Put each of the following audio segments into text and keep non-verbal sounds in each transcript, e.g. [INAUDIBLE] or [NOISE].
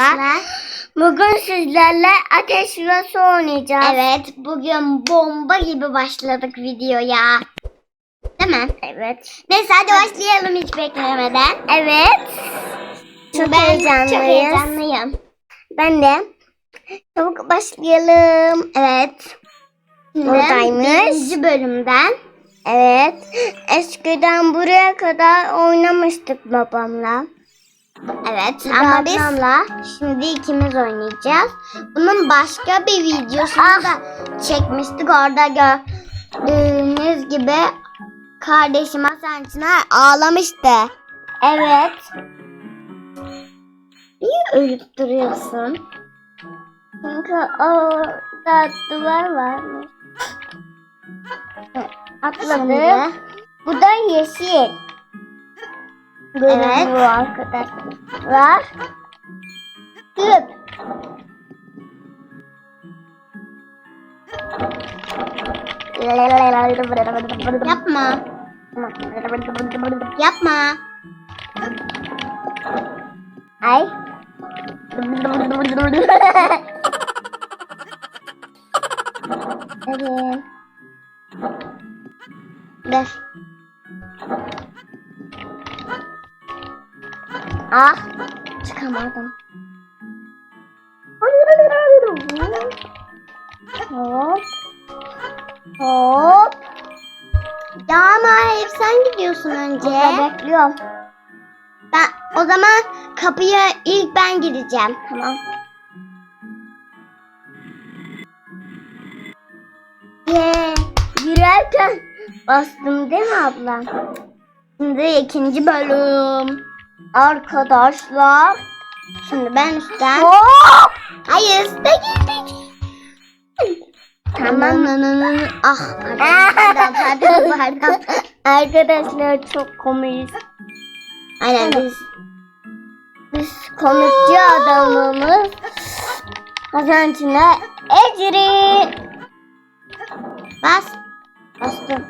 arkadaşlar. Bugün sizlerle ateş ve su oynayacağız. Evet bugün bomba gibi başladık videoya. Değil mi? Evet. Neyse hadi başlayalım hiç beklemeden. Evet. Çok ben heyecanlıyız. Çok heyecanlıyım. Ben de. Çabuk başlayalım. Evet. Buradaymış. birinci bölümden. Evet. Eskiden buraya kadar oynamıştık babamla. Evet ama biz şimdi ikimiz oynayacağız. Bunun başka bir videosunu Ah. da çekmiştik. Orada gördüğünüz gibi kardeşim Hasan Çınar ağlamıştı. Evet. Niye ölüp duruyorsun? Çünkü orada duvar varmış. Atladık. Şimdi Bu da yeşil. Evet. Bu arkadaşlar. Küp. yapma. Yapma. Ay. Evet. Dur. Ah. Çıkamadım. Hop. Hop. Ya ama hep sen gidiyorsun önce. Burada bekliyorum. Ben o zaman kapıya ilk ben gideceğim. Tamam. Ye. Yürürken bastım değil mi ablam? Şimdi ikinci bölüm. Arkadaşlar. Şimdi ben üstten. Hop. Hayır üste girdik. Tamam. Ah pardon [LAUGHS] pardon pardon. Arkadaşlar çok komiyiz. Aynen biz. Biz komikçi adamımız. Hasan Çınar Ecri. Bas. Bastım.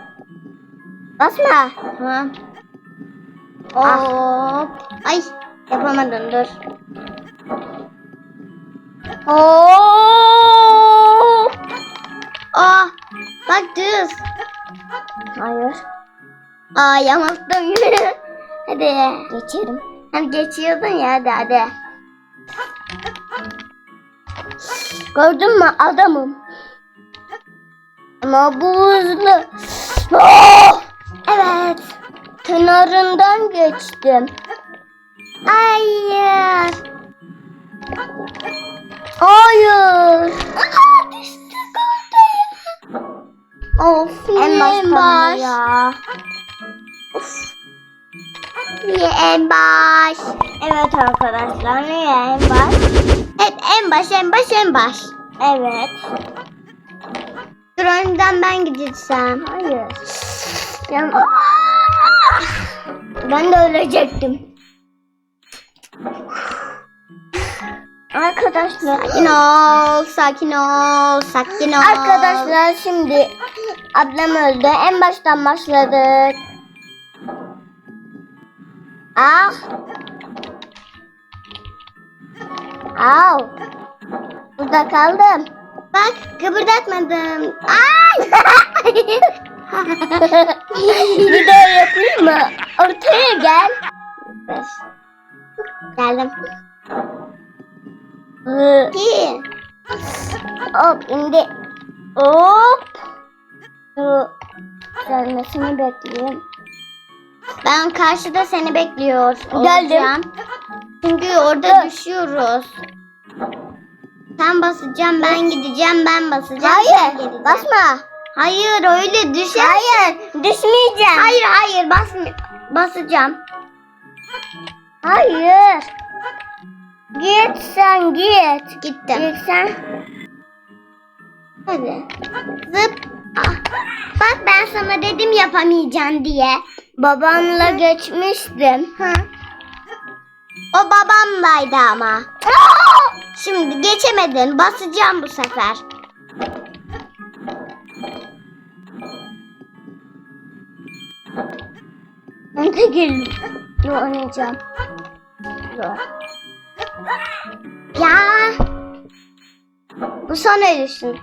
Basma. Tamam. Ah. Hop. Ay yapamadın dur. Hop. Ah bak düz. Hayır. Aa yamattım. [LAUGHS] hadi. Geçerim. Hadi geçiyordun ya hadi hadi. Gördün mü adamım. Ama bu hızlı. Oh! Evet. Kenarından geçtim. Hayır. Hayır. Aa düştük ortaya. Of En baş? ya. Of. Niye en baş? Evet arkadaşlar niye en baş? Evet en baş en baş en baş. Evet. Dur önden ben gideceğim. Hayır. Ya, ben de ölecektim. Arkadaşlar. Sakin ol, sakin ol, sakin ol. Arkadaşlar şimdi ablam öldü. En baştan başladık. Ah. Au. Burada kaldım. Bak kıpırdatmadım. Ay! [LAUGHS] Bir daha yapayım mı? Ortaya gel. Geldim. Hı. İki. Hop indi. Hop. Şu gelmesini bekleyeyim. Ben karşıda seni bekliyor Geldim. olacağım. Çünkü orada Dur. düşüyoruz. Sen basacaksın, ben gideceğim, ben basacağım. sen Hayır. geleceksin. Basma. Hayır, öyle düşer. Hayır. Düşmeyeceğim. Hayır, hayır, basma. Basacağım. Hayır. Git sen git. Gittim. Git sen. Hadi. Zıp. Ah. Bak ben sana dedim yapamayacaksın diye. Babamla geçmiştim. Hı. O babamlaydı ama. Şimdi geçemedin. Basacağım bu sefer. Geldim. Yo oynayacağım. Yo. Ya. Bu son ölüşün.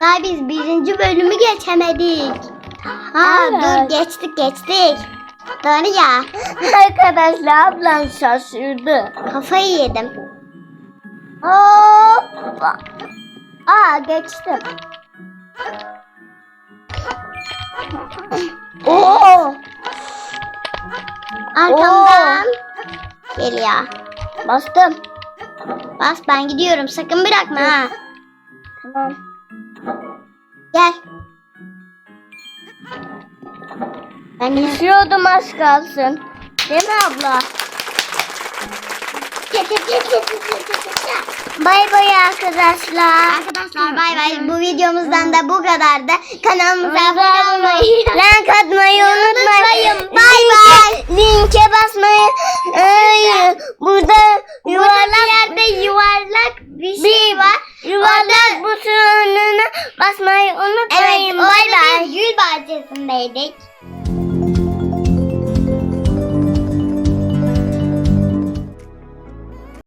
Daha biz birinci bölümü geçemedik. Ha Evet. dur geçtik geçtik. Doğru ya. Arkadaşlar ablam şaşırdı. Kafayı yedim. Hoppa. Aa geçtim. Oo. Arkamdan geliyor. Bastım. Bas ben gidiyorum sakın bırakma ha. Tamam. Gel. Ben Düşüyordum az kalsın. Değil mi abla? Bay bay arkadaşlar. Arkadaşlar bay bay. Bu videomuzdan da bu kadardı. Kanalımıza abone olmayı. Like atmayı unutmayın. Bay bay. Linke basmayı. Ay, burada yuvarlak bir yerde yuvarlak bir şey var. yuvarlak butonuna basmayı Evet unutmayın. orada bay bay. gül bahçesindeydik.